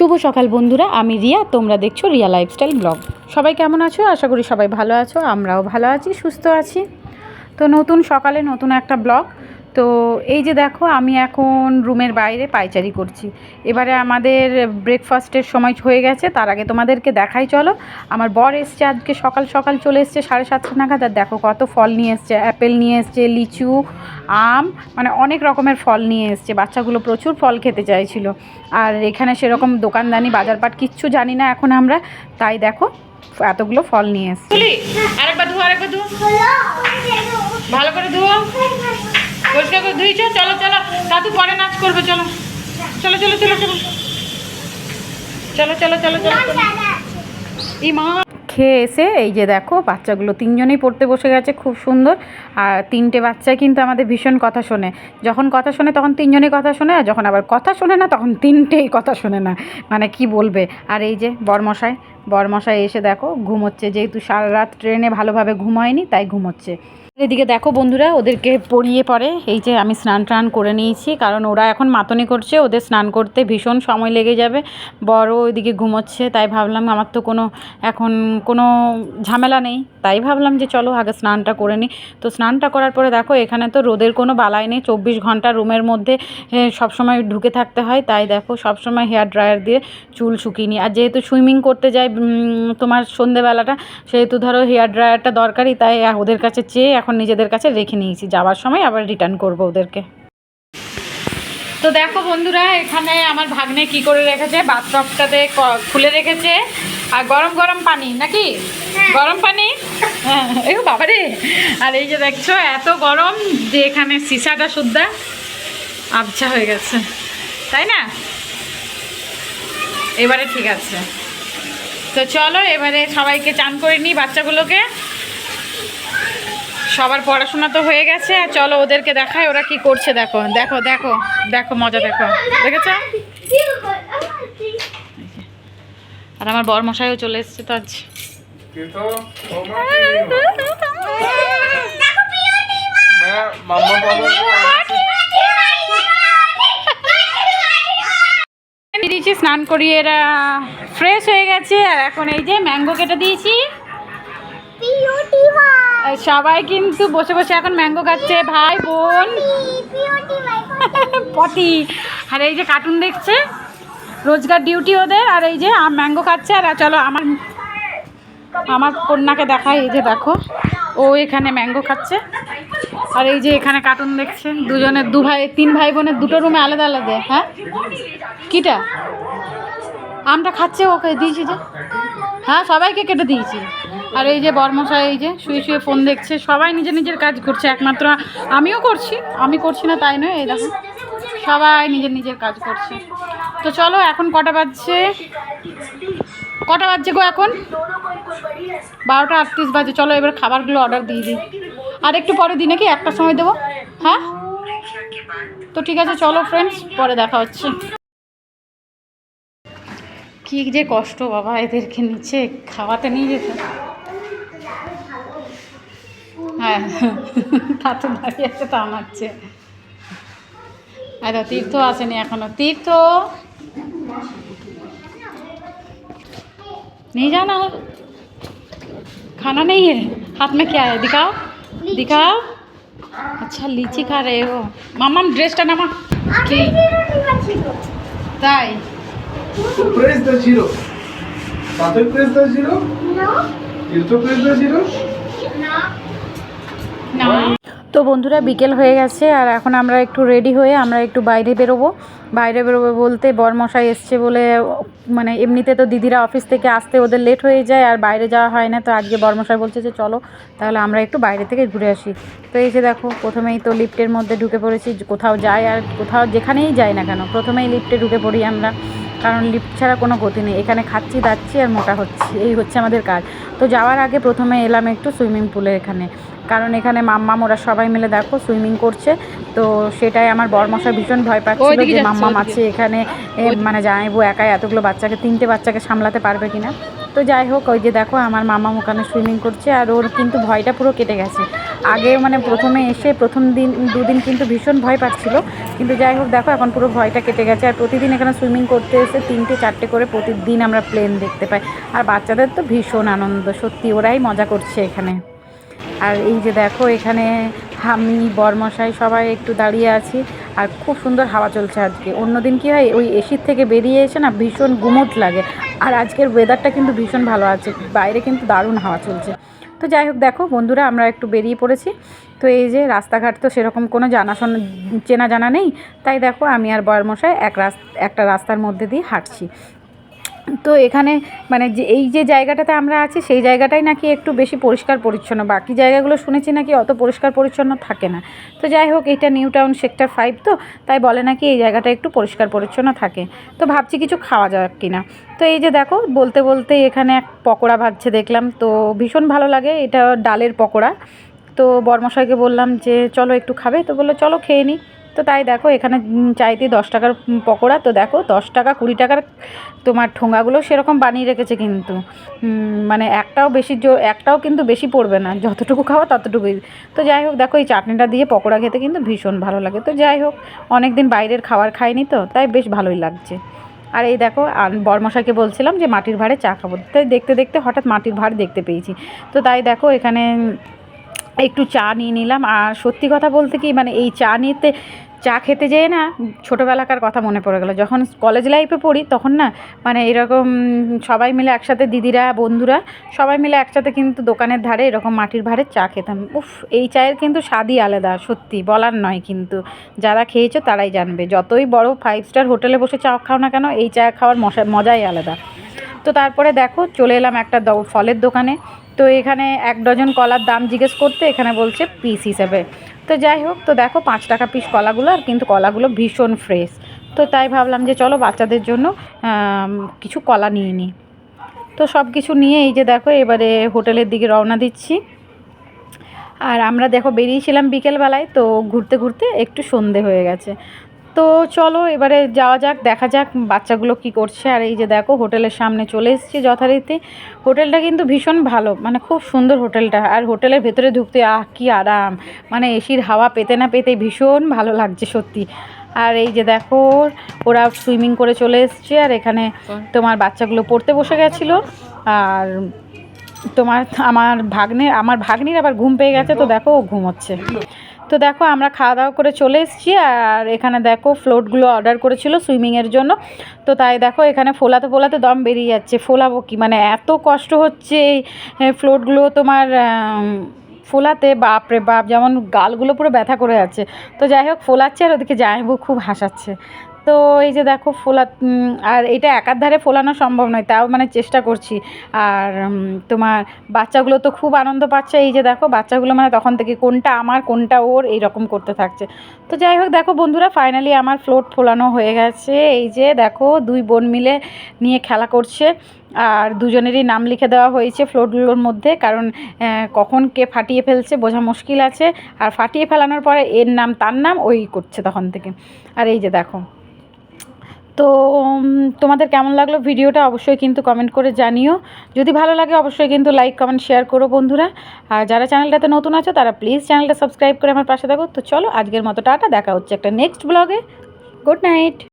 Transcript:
শুভ সকাল বন্ধুরা, আমি রিয়া, তোমরা দেখছ রিয়া লাইফস্টাইল ব্লগ সবাই কেমন আছো? আশা করি সবাই ভালো আছো, আমরাও ভালো আছি, সুস্থ আছি। তো নতুন সকালে নতুন একটা ব্লগ তো এই যে দেখো, আমি এখন রুমের বাইরে পাইচারি করছি। এবারে আমাদের ব্রেকফাস্টের সময় হয়ে গেছে, তার আগে তোমাদেরকে দেখাই, চলো। আমার বর এসছে আজকে, সকাল সকাল চলে এসছে সাড়ে সাতটা নাগাদ, আর দেখো কত ফল নিয়ে এসছে। অ্যাপেল নিয়ে এসছে, লিচু, আম মানে অনেক রকমের ফল নিয়ে এসছে। বাচ্চাগুলো প্রচুর ফল খেতে চাইছিল। আর এখানে সেরকম দোকানদানি, বাজারপাট কিচ্ছু জানি না এখন আমরা। তাই দেখো, এতগুলো ফল নিয়ে এসছে। ভালো করে ধুও পরিষ্কার করে ধুইছো? চলো চলো। দাদু পরে নাচ করবে, চলো। চলো চলো চলো চলো। চলো চলো চলো চলো ইমা খেয়ে এসে এই যে দেখো, বাচ্চাগুলো তিনজনেই পড়তে বসে গেছে, খুব সুন্দর। আর তিনটে বাচ্চা কিন্তু আমাদের ভীষণ কথা শোনে। যখন কথা শোনে, তখন তিনজনেই কথা শোনে, আর যখন আবার কথা শোনে না, তখন তিনটেই কথা শোনে না। মানে কি বলবে? আর এই যে বরমশাই বরমশাই এসে দেখো, ঘুমোচ্ছে। যেহেতু সারা রাত ট্রেনে ভালোভাবে ঘুম হয়নি তাই ঘুমোচ্ছে। এদিকে দেখো বন্ধুরা, ওদেরকে পড়িয়ে পরে এই যে আমি স্নান টান করে নিয়েছি, কারণ ওরা এখন মাতনি করছে, ওদের স্নান করতে ভীষণ সময় লেগে যাবে। বড় ওইদিকে ঘুমোচ্ছে, তাই ভাবলাম আমার তো কোনো, এখন কোনো ঝামেলা নেই। তাই ভাবলাম যে চলো আগে স্নানটা করে নিই। তো স্নানটা করার পরে দেখো, এখানে তো রোদের কোনো বালাই নেই। চব্বিশ ঘণ্টা রুমের মধ্যে সবসময় ঢুকে থাকতে হয়। তাই দেখো, সবসময় হেয়ার ড্রায়ার দিয়ে চুল শুকিয়ে নিই। আর যেহেতু সুইমিং করতে যাই তোমার সন্ধেবেলাটা সেহেতু ধরো হেয়ার ড্রায়ারটা দরকারি তাই ওদের কাছে চেয়ে এখন নিজেদের কাছে রেখে নিয়েছি। যাওয়ার সময় আবার রিটার্ন করব ওদেরকে। তো দেখো বন্ধুরা এখানে আমার ভাগ্নে কি করে রেখেছে? বাথটবটাতে ক- খুলে রেখেছে। আর গরম গরম পানি নাকি? গরম পানি? হ্যাঁ। এই বাবারে আর এই যে দেখছ এত গরম যে এখানে সিসাটা সুদ্ধা আবছা হয়ে গেছে। তাই না? এবারে ঠিক আছে। তো চলো এবারে সবাইকে চান করে নিই বাচ্চাগুলোকে। সবার পড়াশোনা তো হয়ে গেছে আর চলো ওদেরকে দেখায় ওরা কি করছে দেখো দেখো দেখো দেখো মজা দেখো। দেখেছ? আর আমার বর মশাইও চলে এসছে তো আজ। দিয়েছি স্নান করিয়ে এরা ফ্রেশ হয়ে গেছে। আর এখন এই যে ম্যাঙ্গো কেটে দিয়েছি। সবাই কিন্তু বসে বসে এখন ম্যাঙ্গো খাচ্ছে ভাই বোন। পটি। আর এই যে কার্টুন দেখছে রোজগার ডিউটি ওদের আর এই যে ম্যাঙ্গো খাচ্ছে। আর চলো আমার আমার কন্যাকে দেখায় এই যে দেখো ও এখানে ম্যাঙ্গো খাচ্ছে। আর এই যে এখানে কার্টুন দেখছেন, দুজনের দু ভাই, তিন ভাই বোনের দুটো রুমে আলাদা আলাদা হ্যাঁ? কিটা? আমটা খাচ্ছে ওকে, দিয়েছি যে। হ্যাঁ সবাইকে কেটে দিয়েছি। আর এই যে বর্মশাই, এই যে শুয়ে শুয়ে ফোন দেখছে, সবাই নিজের নিজের কাজ করছে, একমাত্র আমিও করছি, আমি করছি না তাই নয়, এই দেখো। সবাই নিজের নিজের কাজ করছে। তো চলো, এখন কটা বাজছে? কটা বাজছে গো এখন? বারোটা আটত্রিশ বাজে, চলো এবার খাবারগুলো অর্ডার দিয়ে দিই। আর একটু পরে দিই নাকি একটার সময় দেবো হ্যাঁ তো ঠিক আছে চলো ফ্রেন্ডস পরে দেখা হচ্ছে কি যে কষ্ট বাবা এদেরকে নিচে খাওয়াতে নিয়ে যেতে হ্যাঁ তা তো দাঁড়িয়ে আছে তো আমাচ্ছে আর তীর্থ আসেনি এখনো তীর্থ नहीं जाना है खाना नहीं है हाथ में क्या है दिखाओ दिखाओ अच्छा लीची खा रहे हो। मामा ड्रेसটা নামা কি তাই? প্রেস দ্য জিরো তাতে প্রেস দ্য জিরো না ইলতো প্রেস জিরো না। না তো বন্ধুরা বিকেল হয়ে গেছে আর এখন আমরা একটু রেডি হয়ে আমরা একটু বাইরে বেরোবো। বাইরে বেরোবো বলতে বরমশাই এসছে বলে মানে এমনিতে তো দিদিরা অফিস থেকে আসতে ওদের লেট হয়ে যায় আর বাইরে যাওয়া হয় না। তো আজকে বরমশাই বলছে যে, চলো, তাহলে আমরা একটু বাইরে থেকে ঘুরে আসি। তো এই যে দেখো, প্রথমেই তো লিফটের মধ্যে ঢুকে পড়েছি, কোথাও যাই আর কোথাও যেখানেই যাই না কেন, প্রথমেই লিফটে ঢুকে পড়ি আমরা। কারণ লিফট ছাড়া কোনো গতি নেই, এখানে খাচ্ছি, দাচ্ছি আর মোটা হচ্ছি, এই হচ্ছে আমাদের কাজ। তো যাওয়ার আগে প্রথমে এলাম একটু সুইমিং পুলের এখানে। কারণ এখানে মাম্মাম ওরা সবাই মিলে দেখো সুইমিং করছে। তো সেটাই আমার বরমশা ভীষণ ভয় পাচ্ছিল যে মাম্মাম আছে এখানে। মানে জানাইবো একাই এতগুলো বাচ্চাকে তিনটে বাচ্চাকে সামলাতে পারবে কিনা। তো যাই হোক ওই যে দেখো আমার মামা ওখানে সুইমিং করছে আর ওর কিন্তু ভয়টা পুরো কেটে গেছে। আগে মানে প্রথমে এসে প্রথম দিন দুদিন কিন্তু ভীষণ ভয় পাচ্ছিল। কিন্তু যাই হোক দেখো এখন পুরো ভয়টা কেটে গেছে। আর প্রতিদিন এখানে সুইমিং করতে এসে তিনটে চারটে করে প্রতিদিন আমরা প্লেন দেখতে পাই। আর বাচ্চাদের তো ভীষণ আনন্দ সত্যি ওরাই মজা করছে এখানে। আর এই যে দেখো, এখানে আমি, বরমশাই সবাই একটু দাঁড়িয়ে আছি। আর খুব সুন্দর হাওয়া চলছে আজকে। অন্যদিন কি হয়, ওই এসির থেকে বেরিয়ে এসে না ভীষণ গুমোট লাগে। আর আজকের ওয়েদারটা কিন্তু ভীষণ ভালো আছে। বাইরে কিন্তু দারুণ হাওয়া চলছে। তো যাই হোক, দেখো বন্ধুরা, আমরা একটু বেরিয়ে পড়েছি। তো এই যে রাস্তাঘাট তো সেরকম কোনো জানাশোনা, চেনা জানা নেই। তাই দেখো, আমি আর বরমশাই এক রাস, একটা রাস্তার মধ্যে দিয়ে হাঁটছি। তো এখানে মানে যে, এই যে জায়গাটাতে আমরা আছি, সেই জায়গাটাই নাকি একটু বেশি পরিষ্কার পরিচ্ছন্ন। বাকি জায়গাগুলো শুনেছি নাকি অত পরিষ্কার পরিচ্ছন্ন থাকে না। তো যাই হোক, এটা নিউ টাউন সেক্টর ফাইভ তো, তাই বলে নাকি এই জায়গাটা একটু পরিষ্কার পরিচ্ছন্ন থাকে। তো ভাবছি কিছু খাওয়া যাক কিনা। তো এই যে দেখো, বলতে বলতে এখানে এক পকোড়া ভাজছে দেখলাম। তো ভীষণ ভালো লাগে, এটা ডালের পকোড়া। তো বর্মশাইকে বললাম যে, চলো একটু খাবে। তো বলল, চলো খেয়ে নিই তো তাই দেখো, এখানে চাইতে দশ টাকার পকোড়া। তো দেখো, দশ টাকা কুড়ি টাকার তোমার ঠোঙাগুলো সেরকম বানিয়ে রেখেছে কিন্তু। মানে একটাও বেশি জো- একটাও কিন্তু বেশি পড়বে না। যতটুকু খাওয়া ততটুকুই। তো যাই হোক, দেখো, এই চাটনিটা দিয়ে পকোড়া খেতে কিন্তু ভীষণ ভালো লাগে। তো যাই হোক অনেক দিন বাইরের খাবার খাইনি তো, তাই বেশ ভালোই লাগছে। আর এই দেখো বর্মশাকে বলছিলাম যে মাটির ভাঁড়ে চা খাব। তাই দেখতে দেখতে হঠাৎ মাটির ভাঁড় দেখতে পেয়েছি। তো তাই দেখো, এখানে, একটু চা নিয়ে নিলাম। আর সত্যি কথা বলতে কি মানে এই চা নিতে চা খেতে যেয়ে না ছোটোবেলাকার কথা মনে পড়ে গেলো। যখন কলেজ লাইফে পড়ি, তখন না মানে এরকম সবাই মিলে একসাথে দিদিরা, বন্ধুরা সবাই মিলে একসাথে কিন্তু দোকানের ধারে এরকম মাটির ভাঁড়ে চা খেতাম। উফ, এই চায়ের কিন্তু স্বাদই আলাদা, সত্যি বলার নয় কিন্তু। যারা খেয়েছো তারাই জানবে, যতই বড় ফাইভ স্টার হোটেলে বসে চা খাও না কেন, এই চা খাওয়ার মশা, মজাই আলাদা। তো তারপরে দেখো, চলে এলাম একটা ফলের দোকানে। তো এখানে এক ডজন কলার দাম জিজ্ঞেস করতে এখানে বলছে পিস হিসেবে তো যাই হোক, তো দেখো পাঁচ টাকা পিস কলাগুলো আর কিন্তু কলাগুলো ভীষণ ফ্রেশ তো তাই ভাবলাম যে চলো বাচ্চাদের জন্য কিছু কলা নিয়ে নিই। তো সব কিছু নিয়ে এই যে দেখো এবারে হোটেলের দিকে রওনা দিচ্ছি। আর আমরা দেখো বেরিয়েছিলাম বিকেলবেলায়, তো ঘুরতে ঘুরতে একটু সন্ধে হয়ে গেছে। তো চলো, এবারে যাওয়া যাক, দেখা যাক বাচ্চাগুলো কি করছে। আর এই যে দেখো, হোটেলের সামনে চলে এসেছি যথারীতি। হোটেলটা কিন্তু ভীষণ ভালো মানে খুব সুন্দর হোটেলটা। আর হোটেলের ভেতরে ঢুকতে, আহ, কি আরাম! মানে এসির হাওয়া পেতে না পেতে ভীষণ ভালো লাগছে সত্যি। আর এই যে দেখো, ওরা সুইমিং করে চলে এসছে। আর এখানে তোমার বাচ্চাগুলো পড়তে বসে গেছিল। আর তোমার, আমার ভাগ্নে, আমার ভাগ্নির আবার ঘুম পেয়ে গেছে। তো দেখো, ও ঘুমোচ্ছে। তো দেখো, আমরা খাওয়া দাওয়া করে চলে এসেছি আর এখানে দেখো ফ্লোটগুলো অর্ডার করেছিল সুইমিংয়ের জন্য। তো তাই দেখো, এখানে ফোলাতে ফোলাতে দম বেরিয়ে যাচ্ছে। ফোলাবো কি? মানে এত কষ্ট হচ্ছে এই ফ্লোটগুলো তোমার ফোলাতে। বাপরে বাপ, যেমন গালগুলো পুরো ব্যথা করে যাচ্ছে। তো যাই হোক, ফোলাচ্ছে আর ওদিকে জামাইবু খুব হাসাচ্ছে। তো এই যে দেখো ফোলা আর এটা একার ধারে ফোলানো সম্ভব নয়, তাও মানে চেষ্টা করছি। আর তোমার বাচ্চাগুলো তো খুব আনন্দ পাচ্ছে, এই যে দেখো বাচ্চাগুলো মানে তখন থেকে কোনটা আমার, কোনটা ওর এই রকম করতে থাকছে। তো যাই হোক, দেখো বন্ধুরা ফাইনালি আমার ফ্লোট ফোলানো হয়ে গেছে। এই যে দেখো দুই বোন মিলে নিয়ে খেলা করছে। আর দুজনেরই নাম লিখে দেওয়া হয়েছে ফ্লোটগুলোর মধ্যে, কারণ কখন কে ফাটিয়ে ফেলছে বোঝা মুশকিল আছে। আর ফাটিয়ে ফেলানোর পরে এর নাম, তার নাম ওই করছে তখন থেকে। আর এই যে দেখো তো তোমাদের কেমন লাগল ভিডিওটা অবশ্যই কিন্তু কমেন্ট করে জানিও। যদি ভালো লাগে অবশ্যই কিন্তু লাইক কমেন্ট শেয়ার করো বন্ধুরা। আর যারা চ্যানেলটাতে নতুন আছো, তারা প্লিজ চ্যানেলটা সাবস্ক্রাইব করে আমার পাশে থাকো। তো চলো আজকের মতো টাটা, দেখা হচ্ছে একটা নেক্সট ব্লগে গুড নাইট